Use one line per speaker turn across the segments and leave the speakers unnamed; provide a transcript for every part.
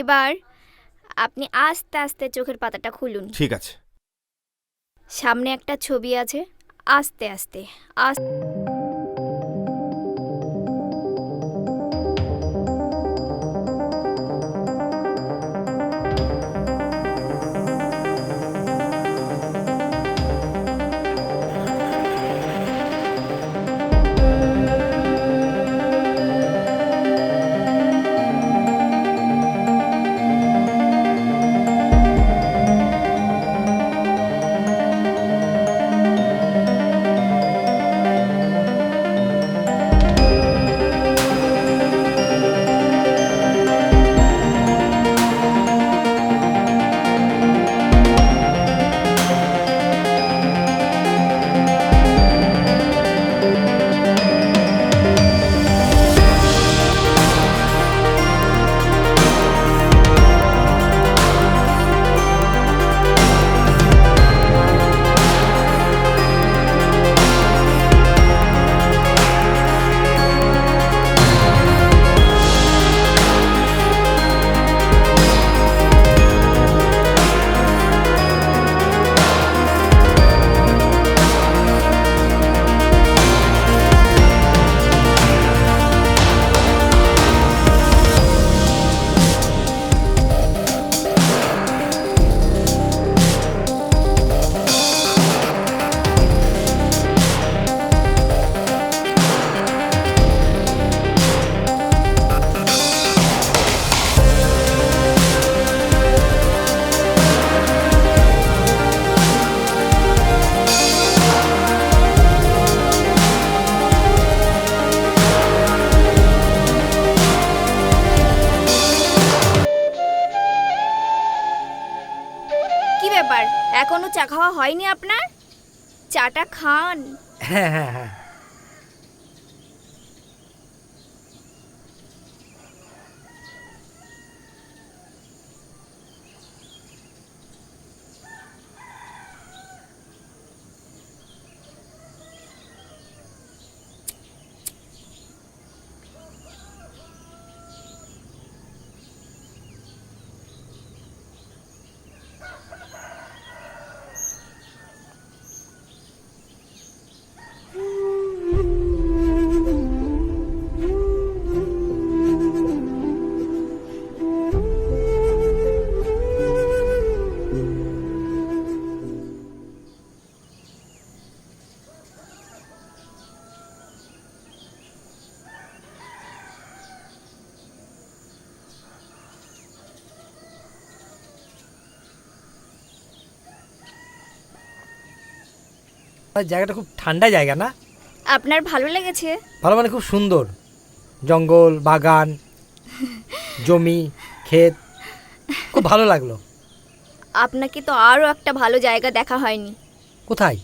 এবার আপনি আস্তে আস্তে চোখের পাতাটা খুলুন।
ঠিক আছে।
সামনে একটা ছবি আছে আস্তে আস্তে আস্তে। হয়নি আপনার? চাটা খান।
হ্যাঁ হ্যাঁ হ্যাঁ। আর জায়গাটা খুব ঠান্ডা জায়গা না?
আপনার ভালো লেগেছে?
ভালো মানে খুব সুন্দর। জঙ্গল বাগান জমি ক্ষেত খুব ভালো লাগল।
আপনাকে তো আরও একটা ভালো জায়গা দেখা হয়নি।
কোথায়?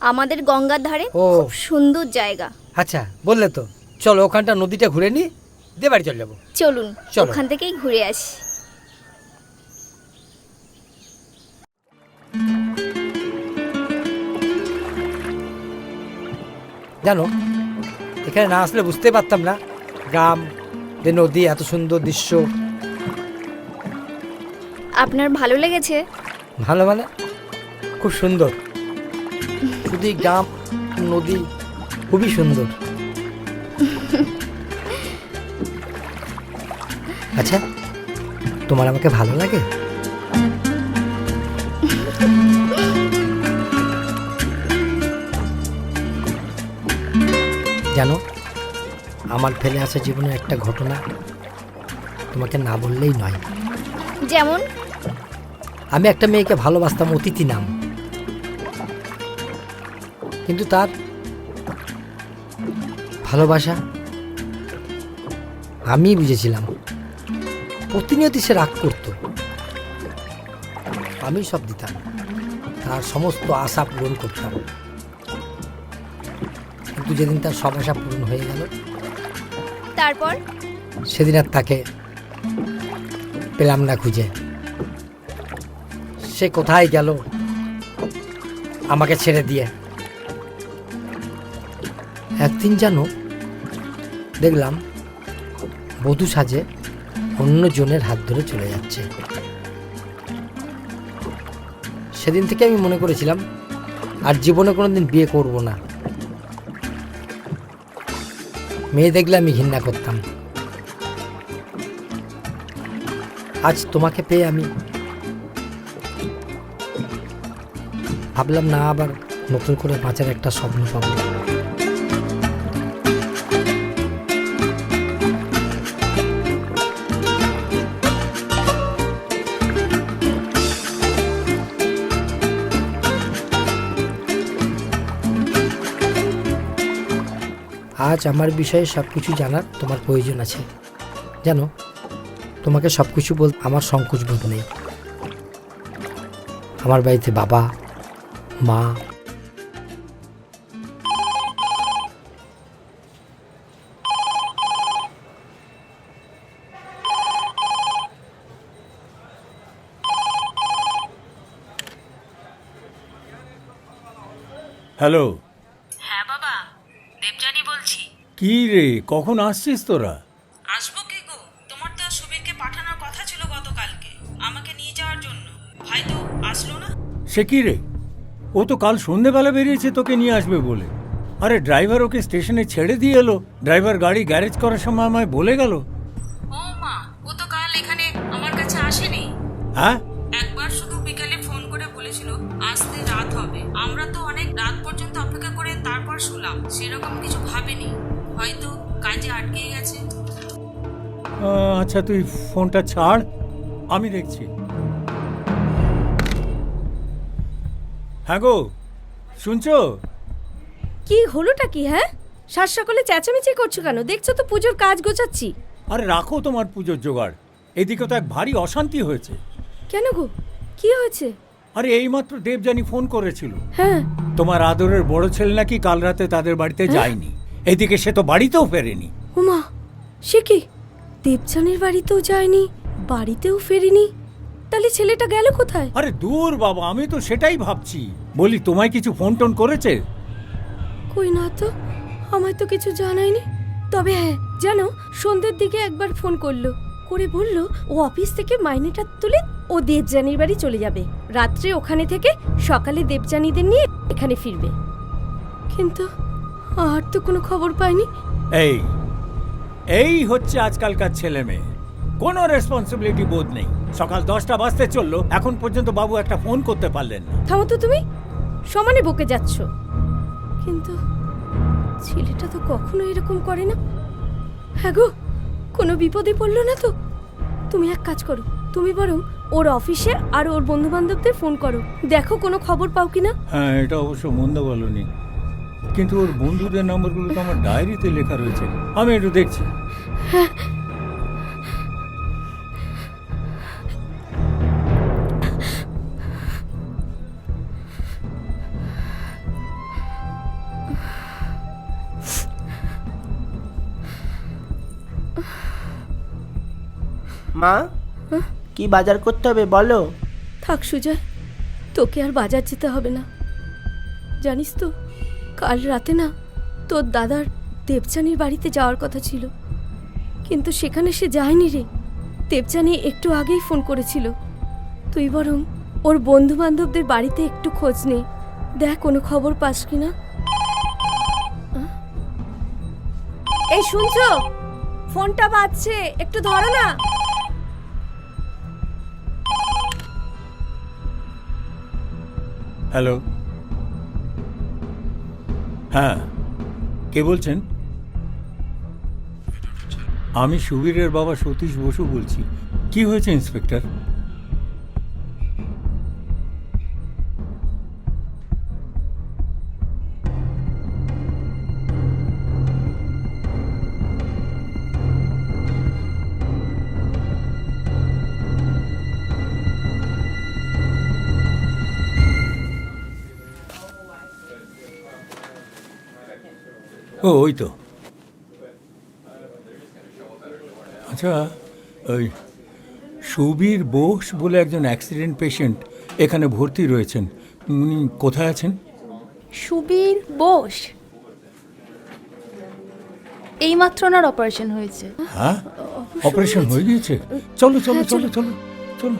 আমাদের গঙ্গার ধারে
ও।
খুব সুন্দর জায়গা।
আচ্ছা বললে তো। চলো ওখানটা নদীটা ঘুরে নি দিয়ে বাড়ি চলে যাব।
চলুন
চলো।
ওখান থেকেই ঘুরে আসি।
জানো এখানে না আসলে বুঝতে পারতাম না গ্রাম যে নদী এত সুন্দর দৃশ্য।
আপনার ভালো লেগেছে?
ভালো মানে? খুব সুন্দর। শুধু গ্রাম নদী খুবই সুন্দর। আচ্ছা তোমার আমাকে ভালো লাগে? জানো আমার ফেলে আসা জীবনের একটা ঘটনা তোমাকে না বললেই নয়।
যেমন?
আমি একটা মেয়েকে ভালোবাসতাম অতিথি নাম। কিন্তু তার ভালোবাসা আমি বুঝেছিলাম। প্রতিনিয়ত সে রাগ করত। আমি সব দিতাম তার সমস্ত আশা পূরণ করতাম। যেদিন তার আশা পূরণ হয়ে গেল
তারপর?
সেদিন আর তাকে পেলাম না খুঁজে। সে কোথায় গেল? আমাকে ছেড়ে দিয়ে। একদিন যেন দেখলাম বধু সাজে অন্য জনের হাত ধরে চলে যাচ্ছে। সেদিন থেকে আমি মনে করেছিলাম আর জীবনে কোনোদিন বিয়ে করব না। মেয়ে দেখলে আমি ঘৃণা করতাম। আজ তোমাকে পেয়ে আমি ভাবলাম না আবার নতুন করে বাঁচার একটা স্বপ্ন পাবো। আজ আমার বিষয়ে সব কিছু জানার তোমার প্রয়োজন আছে। জানো, তোমাকে সব কিছু বল, আমার সংকোচ বোধ নেই। আমার বাড়িতে বাবা, মা।
হ্যালো
হ্যাঁ বাবা দেবযানী বলছি
কি রে? কখন আসছিস তোরা?
আসব কি গো? তোমার তো সুবীরকে পাঠানোর কথা ছিল গতকালকে আমাকে নিয়ে যাওয়ার জন্য। ভাই তো আসলো না।
সে কি রে? ও তো কাল সন্ধেবেলা বেরিয়েছে তোকে নিয়ে আসবে বলে। আরে ড্রাইভার ওকে স্টেশনে ছেড়ে দিয়ে এলো। ড্রাইভার গাড়ি গ্যারেজ করার সময় আমায় বলে গেল।
ও মা ও তো কাল এখানে আমার কাছে আসেনি।
হ্যাঁ?
একবার শুধু বিকালে ফোন করে বলেছিল আসতে রাত হবে। আমরা তো অনেক রাত পর্যন্ত অপেক্ষা করে তারপর শুলাম সেরকম কিছু ভাবেনি। হয়তো কাজে আটকে গেছে।
আচ্ছা তুই ফোনটা ছাড়। আমি দেখছি। হ্যাঁ গো শুনছো?
কি হলোটা কি হ্যাঁ? সাত সকালে চেঁচামেচি করছ কেন? দেখছ তো পুজোর কাজ গোছাচ্ছি।
আরে রাখো তোমার পুজোর জোগাড়। এদিকে তো এক ভারী অশান্তি হয়েছে।
কেন গো? কি হয়েছে?
আরে এইমাত্র দেবযানী ফোন করেছিল।
হ্যাঁ।
তোমার আদরের বড় ছেলে নাকি কাল রাতে তাদের বাড়িতে যায়নি। এদিকে সে তো বাড়িতেও ফেরেনি।
উমা সে কি? দেবচানের বাড়িতেও যায়নি বাড়িতেও ফেরেনি? তাহলে ছেলেটা গেল কোথায়?
আরে দূর বাবা আমি তো সেটাই ভাবছি। বলি তোমায় কিছু ফোন টোন করেছে?
কই না তো আমায় তো কিছু জানায়নি। তবে হ্যাঁ জানো সন্ধ্যের দিকে একবার ফোন করল। করে বলল ও অফিস থেকে মাইনেটা তুলে ও দেবযানীর বাড়ি চলে যাবে। রাত্রে ওখানে থেকে সকালে দেবযানীদের নিয়ে এখানে ফিরবে। কিন্তু আর তো কোনো খবর পাইনি।
এই এই হচ্ছে আজকালকার ছেলে মেয়ে। কোনো রেসপন্সিবিলিটি বোধ নেই। সকাল দশটা বাজতে চলল এখন পর্যন্ত বাবু একটা ফোন করতে পারলেন না।
থামো তো তুমি সমানে বকে যাচ্ছ। কিন্তু ছেলেটা তো কখনো এরকম করে না। হ্যাঁ গো কোনো বিপদে পড়ল না তো? তুমি এক কাজ করো তুমি বরং ওর অফিসে আর ওর বন্ধু বান্ধবদের ফোন করো। দেখো কোনো খবর পাও কিনা?
হ্যাঁ এটা অবশ্য মন্দ বলনি। কিন্তু ওর বন্ধুদের নম্বরগুলো তো আমার ডায়েরিতে লেখা রয়েছে। আমি একটু দেখছি।
মা কি বাজার করতে হবে বলো?
থাক সুজয় তোকে আর বাজার যেতে হবে না। জানিস তো কাল রাতে না তোর দাদার দেবচানির বাড়িতে যাওয়ার কথা ছিল। কিন্তু সেখানে সে যায়নি রে। দেবচানি একটু আগেই ফোন করেছিল। তুই বরং ওর বন্ধু বান্ধবদের বাড়িতে একটু খোঁজ নে। দেখ কোনো খবর পাস কিনা এই শুনছো? ফোনটা বাজছে। একটু ধরো না।
হ্যালো। হ্যাঁ। কে বলছেন? আমি সুবীরের বাবা সতীশ বসু বলছি। কি হয়েছে ইন্সপেক্টর? ও ওই তো। আচ্ছা ওই সুবীর বোস বলে একজন অ্যাক্সিডেন্ট পেশেন্ট এখানে ভর্তি রয়েছেন। উনি কোথায় আছেন?
সুবীর বোস। এইমাত্র ওনার অপারেশন হয়েছে।
হ্যাঁ? অপারেশন হয়ে গিয়েছে? চলো চলো চলো। চলো চলো।